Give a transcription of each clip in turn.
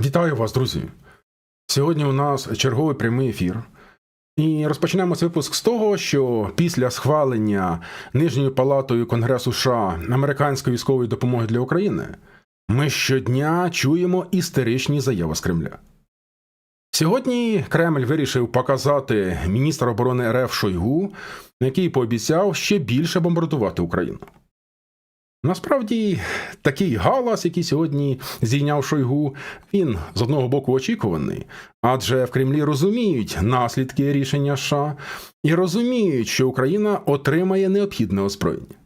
Вітаю вас, друзі! Сьогодні у нас черговий прямий ефір. І розпочнемо цей випуск з того, що після схвалення Нижньою палатою Конгресу США американської військової допомоги для України ми щодня чуємо істеричні заяви з Кремля. Сьогодні Кремль вирішив показати міністра оборони РФ Шойгу, який пообіцяв ще більше бомбардувати Україну. Насправді, такий галас, який сьогодні зійняв Шойгу, він з одного боку очікуваний, адже в Кремлі розуміють наслідки рішення США і розуміють, що Україна отримає необхідне озброєння.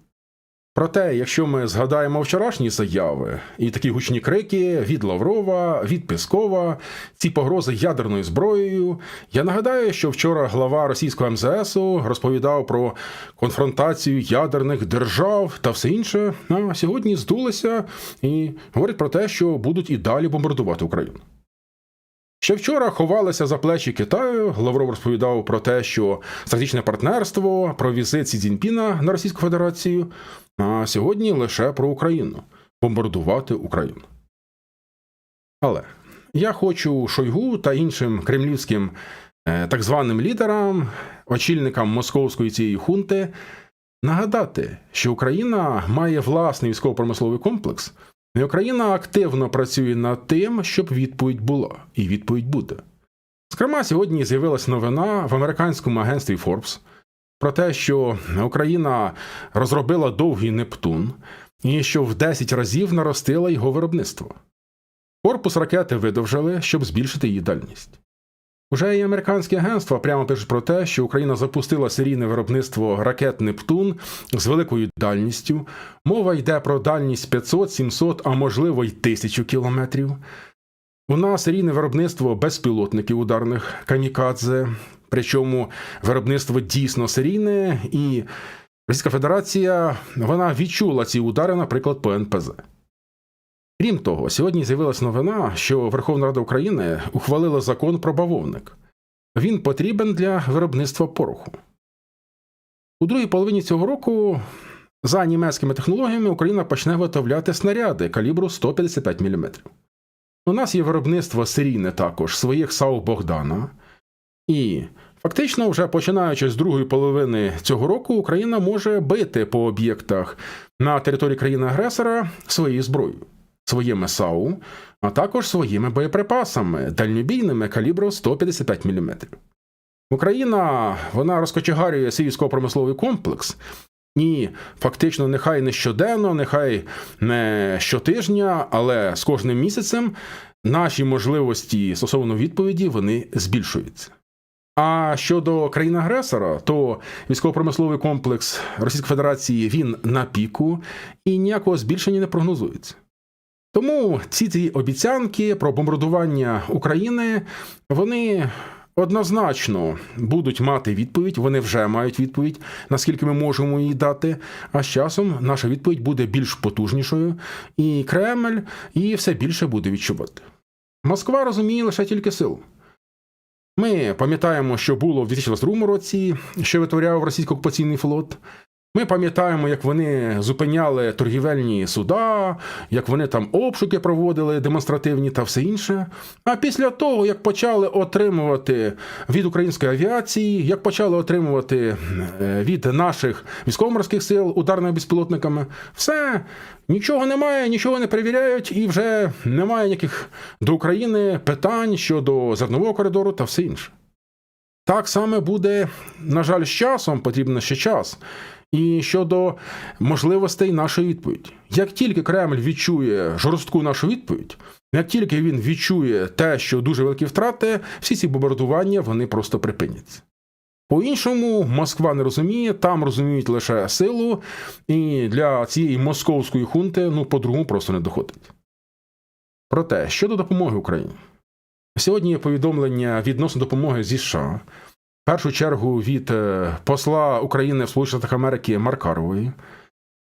Проте, якщо ми згадаємо вчорашні заяви і такі гучні крики від Лаврова, від Пескова, ці погрози ядерною зброєю, я нагадаю, що вчора глава російського МЗСу розповідав про конфронтацію ядерних держав та все інше, а сьогодні здулися і говорять про те, що будуть і далі бомбардувати Україну. Ще вчора ховалися за плечі Китаю. Лавров розповідав про те, що стратегічне партнерство, про візит Сі Цзіньпіна на Російську Федерацію, а сьогодні лише про Україну бомбардувати Україну. Але я хочу Шойгу та іншим кремлівським е, так званим лідерам, очільникам московської цієї хунти нагадати, що Україна має власний військово-промисловий комплекс. І Україна активно працює над тим, щоб відповідь була, і відповідь буде. Зокрема, сьогодні з'явилася новина в американському агентстві Forbes про те, що Україна розробила довгий Нептун і що в 10 разів наростила його виробництво. Корпус ракети видовжили, щоб збільшити її дальність. Уже і американські агентства прямо пишуть про те, що Україна запустила серійне виробництво ракет Нептун з великою дальністю. Мова йде про дальність 500, 700, а можливо й 1000 кілометрів. У нас серійне виробництво безпілотників ударних камікадзе, причому виробництво дійсно серійне, і Російська Федерація вона відчула ці удари, наприклад, по НПЗ. Крім того, сьогодні з'явилася новина, що Верховна Рада України ухвалила закон про бавовник. Він потрібен для виробництва пороху. У другій половині цього року за німецькими технологіями Україна почне виготовляти снаряди калібру 155 мм. У нас є виробництво серійне також своїх САУ Богдана. І фактично, вже починаючи з другої половини цього року, Україна може бити по об'єктах на території країни-агресора своєю зброєю своїми САУ, а також своїми боєприпасами дальньобійними калібру 155 мм. Україна вона розкочегарює свій військово-промисловий комплекс. І фактично, нехай не щоденно, нехай не щотижня, але з кожним місяцем наші можливості стосовно відповіді вони збільшуються. А щодо країни-агресора, то військово-промисловий комплекс Російської Федерації він на піку і ніякого збільшення не прогнозується. Тому ці ці обіцянки про бомбардування України вони однозначно будуть мати відповідь. Вони вже мають відповідь, наскільки ми можемо її дати. А з часом наша відповідь буде більш потужнішою, і Кремль і все більше буде відчувати. Москва розуміє лише тільки силу. Ми пам'ятаємо, що було в 2022 році, що витворяв російсько окупаційний флот. Ми пам'ятаємо, як вони зупиняли торгівельні суда, як вони там обшуки проводили демонстративні та все інше. А після того, як почали отримувати від української авіації, як почали отримувати е, від наших військово-морських сил ударними безпілотниками, все нічого немає, нічого не перевіряють, і вже немає ніяких до України питань щодо зернового коридору та все інше. Так саме буде, на жаль, з часом потрібен ще час. І щодо можливостей нашої відповіді, як тільки Кремль відчує жорстку нашу відповідь, як тільки він відчує те, що дуже великі втрати, всі ці бомбардування вони просто припиняться. По-іншому, Москва не розуміє, там розуміють лише силу, і для цієї московської хунти ну, по-другому просто не доходить. Проте, щодо допомоги Україні, сьогодні є повідомлення відносно допомоги зі США першу чергу від е, посла України в Сполучених Америки Маркарової,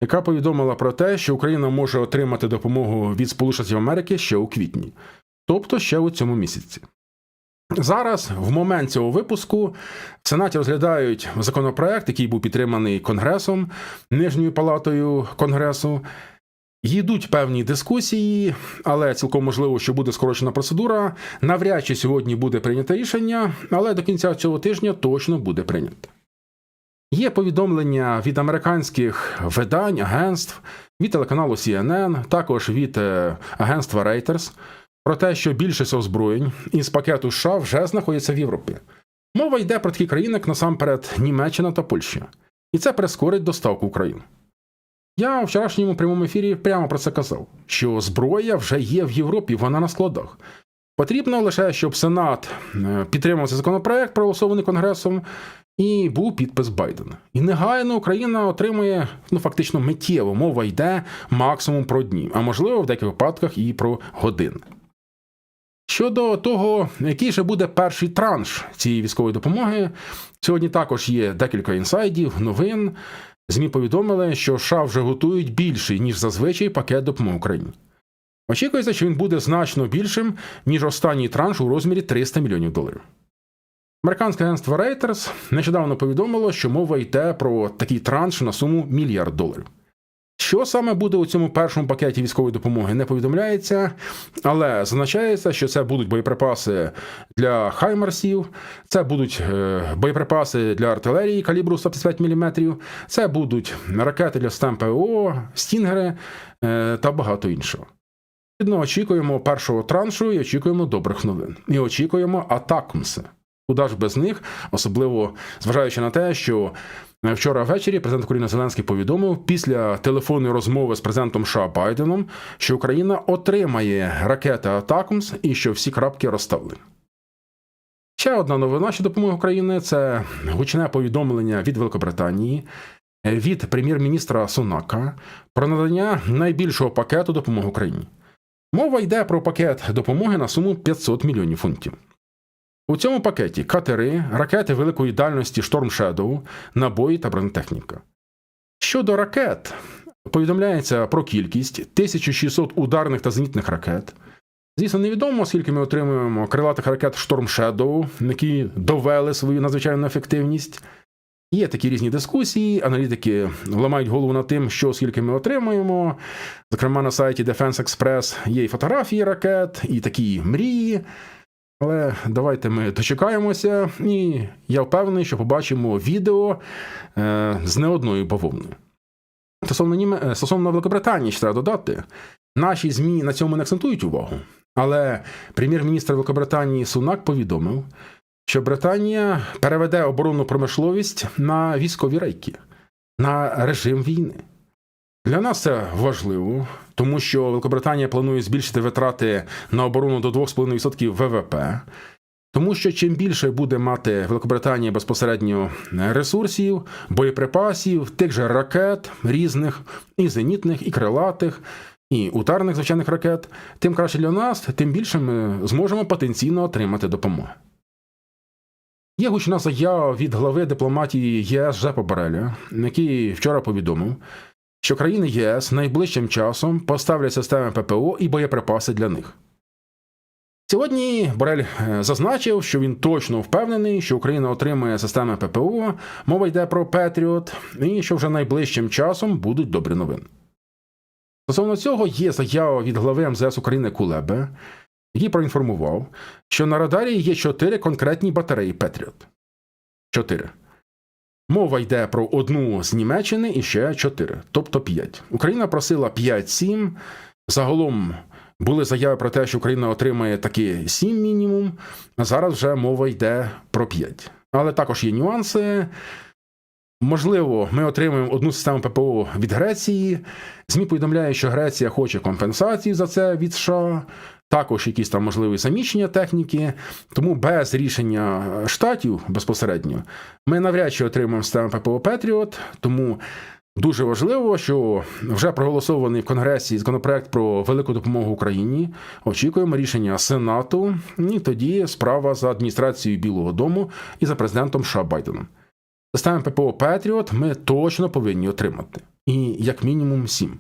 яка повідомила про те, що Україна може отримати допомогу від Сполучених Штатів Америки ще у квітні, тобто ще у цьому місяці. Зараз, в момент цього випуску, в Сенаті розглядають законопроект, який був підтриманий Конгресом, Нижньою палатою Конгресу, Йдуть певні дискусії, але цілком можливо, що буде скорочена процедура. Навряд чи сьогодні буде прийнято рішення, але до кінця цього тижня точно буде прийнято. Є повідомлення від американських видань, агентств, від телеканалу CNN, також від е, агентства Reuters, про те, що більшість озброєнь із пакету США вже знаходяться в Європі. Мова йде про такі країни, як насамперед Німеччина та Польща, і це прискорить доставку України. Я у вчорашньому прямому ефірі прямо про це казав, що зброя вже є в Європі, вона на складах. Потрібно лише, щоб Сенат е, підтримав цей законопроект, проголосований Конгресом, і був підпис Байдена. І негайно Україна отримує ну фактично миттєво. Мова йде максимум про дні, а можливо в деяких випадках і про години. Щодо того, який же буде перший транш цієї військової допомоги, сьогодні також є декілька інсайдів, новин. ЗМІ повідомили, що США вже готують більший, ніж зазвичай пакет допомоги Україні. Очікується, що він буде значно більшим, ніж останній транш у розмірі 300 мільйонів доларів. Американське агентство Reuters нещодавно повідомило, що мова йде про такий транш на суму мільярд доларів. Що саме буде у цьому першому пакеті військової допомоги, не повідомляється, але зазначається, що це будуть боєприпаси для хаймерсів, це будуть е, боєприпаси для артилерії калібру 155 мм, це будуть ракети для систем ПВО, стінгери е, та багато іншого. Очікуємо першого траншу і очікуємо добрих новин. І очікуємо атакумси. Куди ж без них, особливо зважаючи на те, що вчора ввечері президент України Зеленський повідомив після телефонної розмови з президентом США Байденом, що Україна отримає ракети Атакумс і що всі крапки розставлені. Ще одна новина що допомоги України це гучне повідомлення від Великобританії. Від прем'єр-міністра Сунака про надання найбільшого пакету допомоги Україні. Мова йде про пакет допомоги на суму 500 мільйонів фунтів. У цьому пакеті катери, ракети великої дальності Storm Shadow, набої та бронетехніка. Щодо ракет, повідомляється про кількість 1600 ударних та зенітних ракет. Звісно, невідомо, скільки ми отримуємо крилатих ракет Storm Shadow, які довели свою надзвичайну ефективність. Є такі різні дискусії, аналітики ламають голову над тим, що скільки ми отримуємо. Зокрема, на сайті Defense Express є і фотографії ракет, і такі мрії. Але давайте ми дочекаємося, і я впевнений, що побачимо відео е, з не одною бавовною. Стосовно Нім... е, стосовно Великобританії, ще треба додати, наші ЗМІ на цьому не акцентують увагу. Але прем'єр-міністр Великобританії Сунак повідомив, що Британія переведе оборонну промисловість на військові рейки, на режим війни. Для нас це важливо, тому що Великобританія планує збільшити витрати на оборону до 2,5% ВВП. Тому що чим більше буде мати Великобританія безпосередньо ресурсів, боєприпасів, тих же ракет різних, і зенітних, і крилатих, і ударних звичайних ракет, тим краще для нас, тим більше ми зможемо потенційно отримати допомогу. Є гучна заява від глави дипломатії ЄС Жепа Бореля, який вчора повідомив, що країни ЄС найближчим часом поставлять системи ППО і боєприпаси для них. Сьогодні Борель е, зазначив, що він точно впевнений, що Україна отримує системи ППО, мова йде про Петріот, і що вже найближчим часом будуть добрі новини. Стосовно цього є заява від глави МЗС України Кулебе, який проінформував, що на радарі є чотири конкретні батареї Петріот. Чотири. Мова йде про одну з Німеччини і ще чотири, тобто п'ять. Україна просила 5-7. Загалом були заяви про те, що Україна отримає такі 7 мінімум. А зараз вже мова йде про 5. Але також є нюанси. Можливо, ми отримаємо одну систему ППО від Греції. ЗМІ повідомляє, що Греція хоче компенсації за це від США, також якісь там можливі заміщення техніки. Тому без рішення штатів безпосередньо ми навряд чи отримаємо систему ППО Петріот. Тому дуже важливо, що вже проголосований в Конгресі законопроект про велику допомогу Україні. Очікуємо рішення Сенату, і тоді справа за адміністрацією Білого Дому і за президентом США Байденом. Системи ППО Петріот ми точно повинні отримати. І як мінімум сім.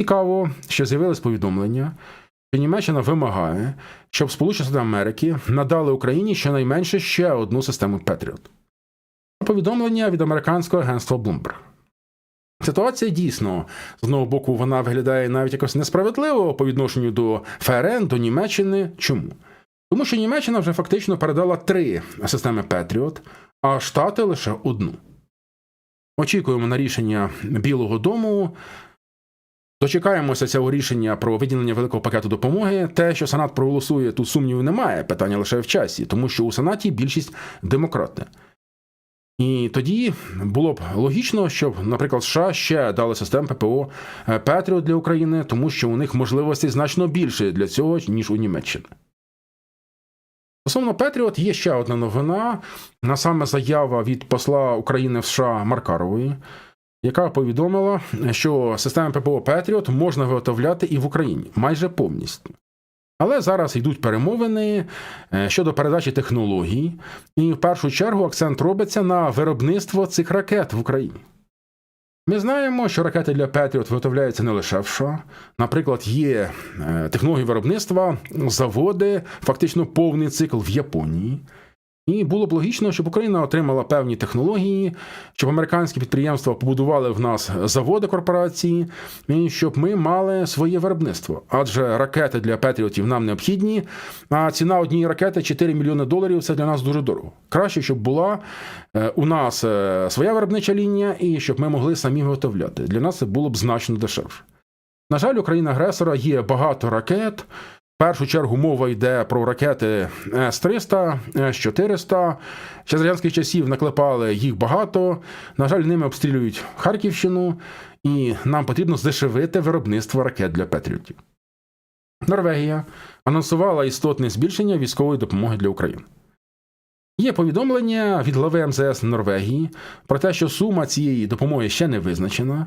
Цікаво, що з'явилось повідомлення, що Німеччина вимагає, щоб Сполучені Штати Америки надали Україні щонайменше ще одну систему Петріот. Повідомлення від американського агентства Bloomberg. Ситуація дійсно з одного боку вона виглядає навіть якось несправедливо по відношенню до ФРН, до Німеччини. Чому? Тому що Німеччина вже фактично передала три системи Петріот, а Штати лише одну. Очікуємо на рішення Білого Дому. Дочекаємося цього рішення про виділення великого пакету допомоги. Те, що Сенат проголосує, тут сумнівів немає. Питання лише в часі, тому що у Сенаті більшість демократи. І тоді було б логічно, щоб, наприклад, США ще дали систему ППО Петріот для України, тому що у них можливостей значно більше для цього, ніж у Німеччини. Стосовно Петріот є ще одна новина, на саме заява від посла України в США Маркарової, яка повідомила, що системи ППО Петріот можна виготовляти і в Україні майже повністю. Але зараз йдуть перемовини е, щодо передачі технологій, і в першу чергу акцент робиться на виробництво цих ракет в Україні. Ми знаємо, що ракети для Петріот виготовляються не лише в США. Наприклад, є е, технології виробництва, заводи, фактично повний цикл в Японії. І було б логічно, щоб Україна отримала певні технології, щоб американські підприємства побудували в нас заводи корпорації, і щоб ми мали своє виробництво. Адже ракети для Петріотів нам необхідні, а ціна однієї ракети 4 мільйони доларів це для нас дуже дорого. Краще, щоб була е, у нас е, своя виробнича лінія і щоб ми могли самі виготовляти. Для нас це було б значно дешевше. На жаль, Україна агресора є багато ракет. В першу чергу мова йде про ракети С-300, С-400. Ще з радянських часів наклепали їх багато. На жаль, ними обстрілюють Харківщину, і нам потрібно здешевити виробництво ракет для Петріотів. Норвегія анонсувала істотне збільшення військової допомоги для України. Є повідомлення від глави МЗС Норвегії про те, що сума цієї допомоги ще не визначена,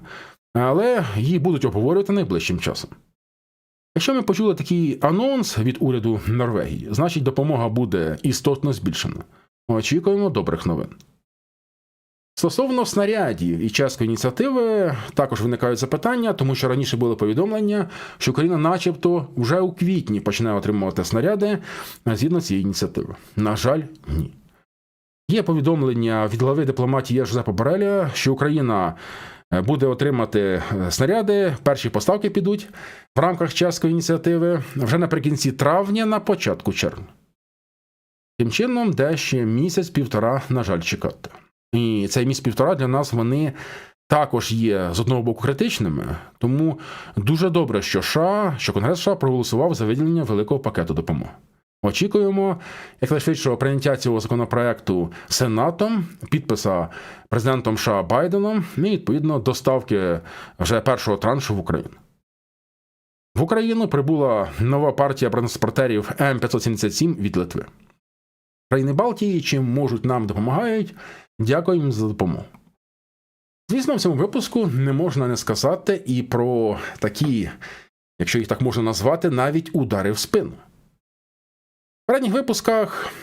але її будуть обговорювати найближчим часом. Якщо ми почули такий анонс від уряду Норвегії, значить допомога буде істотно збільшена. Очікуємо добрих новин. Стосовно снарядів і чеської ініціативи також виникають запитання, тому що раніше були повідомлення, що Україна, начебто, вже у квітні почне отримувати снаряди згідно цієї ініціативи. На жаль, ні. Є повідомлення від глави дипломатії Жозепа Бореля, що Україна буде отримати снаряди. Перші поставки підуть в рамках чеської ініціативи вже наприкінці травня, на початку червня. Тим чином, де ще місяць-півтора, на жаль, чекати. І цей місяць-півтора для нас вони також є з одного боку критичними, тому дуже добре, що США, що Конгрес США проголосував за виділення великого пакету допомоги. Очікуємо якнайшвидшого прийняття цього законопроекту Сенатом, підписа президентом США Байденом і відповідно доставки вже першого траншу в Україну. В Україну прибула нова партія бронетранспортерів М577 від Литви. Країни Балтії, чим можуть нам допомагають. Дякую їм за допомогу. Звісно, в цьому випуску не можна не сказати і про такі, якщо їх так можна назвати, навіть удари в спину. В передніх випусках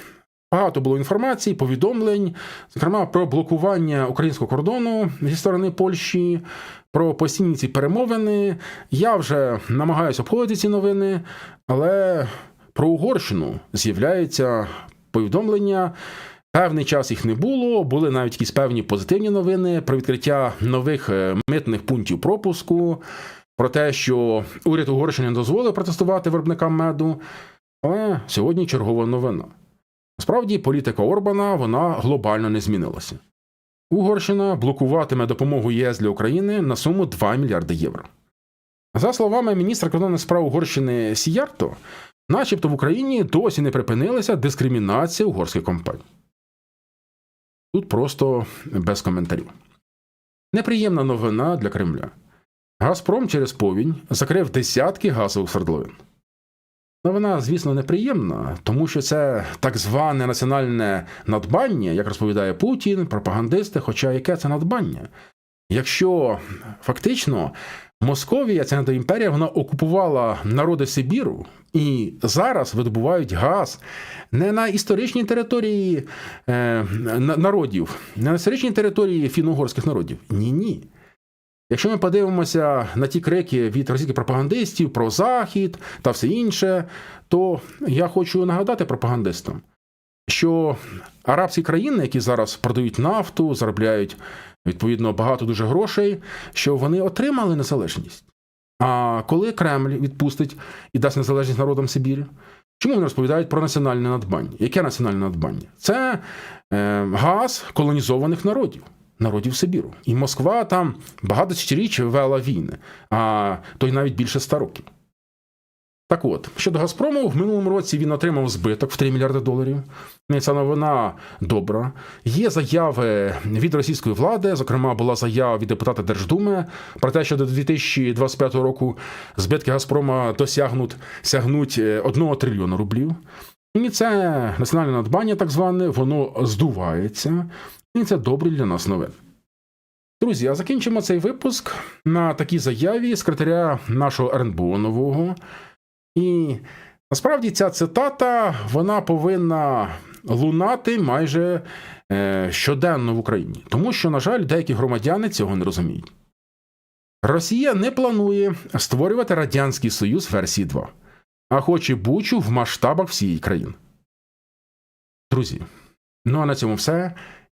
багато було інформації, повідомлень, зокрема про блокування українського кордону зі сторони Польщі, про постійні ці перемовини. Я вже намагаюся обходити ці новини, але про Угорщину з'являється повідомлення. Певний час їх не було, були навіть якісь певні позитивні новини про відкриття нових митних пунктів пропуску, про те, що уряд Угорщини дозволив протестувати виробникам меду. Але сьогодні чергова новина. Насправді, політика Орбана вона глобально не змінилася. Угорщина блокуватиме допомогу ЄС для України на суму 2 мільярди євро. За словами міністра кордонних справ Угорщини Сіярто, начебто в Україні досі не припинилася дискримінація угорських компаній. Тут просто без коментарів. Неприємна новина для Кремля. Газпром через повінь закрив десятки газових свердловин. Новина, звісно, неприємна, тому що це так зване національне надбання, як розповідає Путін, пропагандисти. Хоча яке це надбання? Якщо фактично Московія, ця недоімперія, вона окупувала народи Сибіру і зараз видобувають газ не на історичній території е, народів, не на історичній території фіно-угорських народів. Ні, ні. Якщо ми подивимося на ті крики від російських пропагандистів про Захід та все інше, то я хочу нагадати пропагандистам, що арабські країни, які зараз продають нафту, заробляють відповідно багато дуже грошей, що вони отримали незалежність. А коли Кремль відпустить і дасть незалежність народам Сибірі, чому вони розповідають про національне надбання? Яке національне надбання? Це е, газ колонізованих народів, народів Сибіру. І Москва там багато тисячоріч вела війни, а то й навіть більше ста років. Так от, щодо Газпрому, в минулому році він отримав збиток в 3 мільярди доларів. Ця новина добра. Є заяви від російської влади, зокрема, була заява від депутата Держдуми про те, що до 2025 року збитки Газпрома досягнуть сягнуть 1 трильйона рублів. І це національне надбання, так зване, воно здувається, і це добре для нас новин. Друзі, а закінчимо цей випуск на такій заяві секретаря нашого РНБО нового. І насправді ця цитата вона повинна лунати майже е, щоденно в Україні, тому що, на жаль, деякі громадяни цього не розуміють. Росія не планує створювати Радянський Союз версії 2, а хоче бучу в масштабах всієї країни. Друзі, ну а на цьому все.